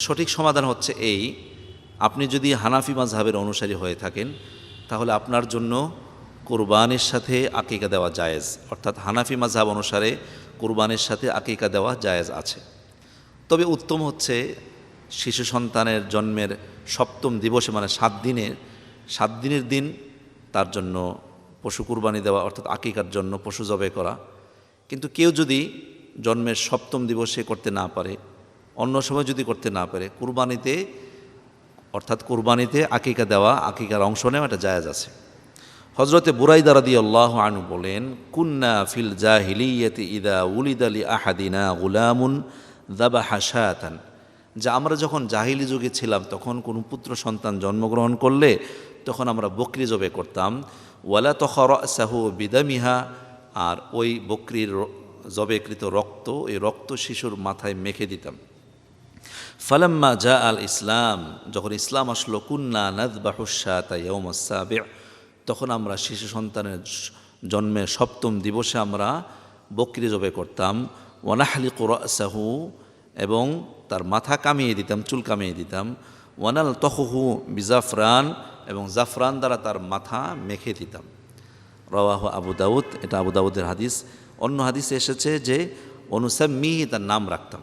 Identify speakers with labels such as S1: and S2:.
S1: সঠিক সমাধান হচ্ছে এই, আপনি যদি হানাফি মাঝহাবের অনুসারী হয়ে থাকেন, তাহলে আপনার জন্য কোরবানির সাথে আকিকা দেওয়া জায়েজ। অর্থাৎ হানাফি মাঝহাব অনুসারে কোরবানির সাথে আকিকা দেওয়া জায়েজ আছে। তবে উত্তম হচ্ছে শিশু সন্তানের জন্মের সপ্তম দিবসে মানে সাত দিনের সাত দিনের দিন তার জন্য পশু কুরবানি দেওয়া, অর্থাৎ আকিকার জন্য পশু জবে করা। কিন্তু কেউ যদি জন্মের সপ্তম দিবসে করতে না পারে অন্য সময় যদি করতে না পারে, কুরবানিতে, অর্থাৎ কুরবানিতে আকিকা দেওয়া, আকিকার অংশ নেওয়া, এটা জায়াজ আছে। হজরতে বুরাইদা রাদি আল্লাহ আনু বলেন, কুন্না ফিল জাহিলিয়াতি ইদা উলিদ আলী আহাদিনা গুলামুন দাবা হাসায়াতান যা আমরা যখন জাহিলি যুগে ছিলাম, তখন কোনো পুত্র সন্তান জন্মগ্রহণ করলে, তখন আমরা বকরি জবে করতাম। ওয়ালা তখর সাহু বিদামিহা। আর ওই বকরির জবেকৃত রক্ত এই রক্ত শিশুর মাথায় মেখে দিতাম। ফালাম্মা জা আল ইসলাম, যখন ইসলাম আসলো, কুন্না নাদবাহুসাতা ইয়ৌমসাবে তখন আমরা শিশু সন্তানের জন্মের সপ্তম দিবসে আমরা বকরি জবে করতাম। ওয়ানাহালি সাহু এবং তার মাথা কামিয়ে দিতাম, চুল কামিয়ে দিতাম। ওয়ানাল তহু বিজাফরান, এবং জাফরান দ্বারা তার মাথা মেখে দিতাম। রওয়াহ আবু দাউদ, এটা আবু দাউদের হাদিস। অন্য হাদিসে এসেছে যে অনুসাম্মি তার নাম রাখতাম।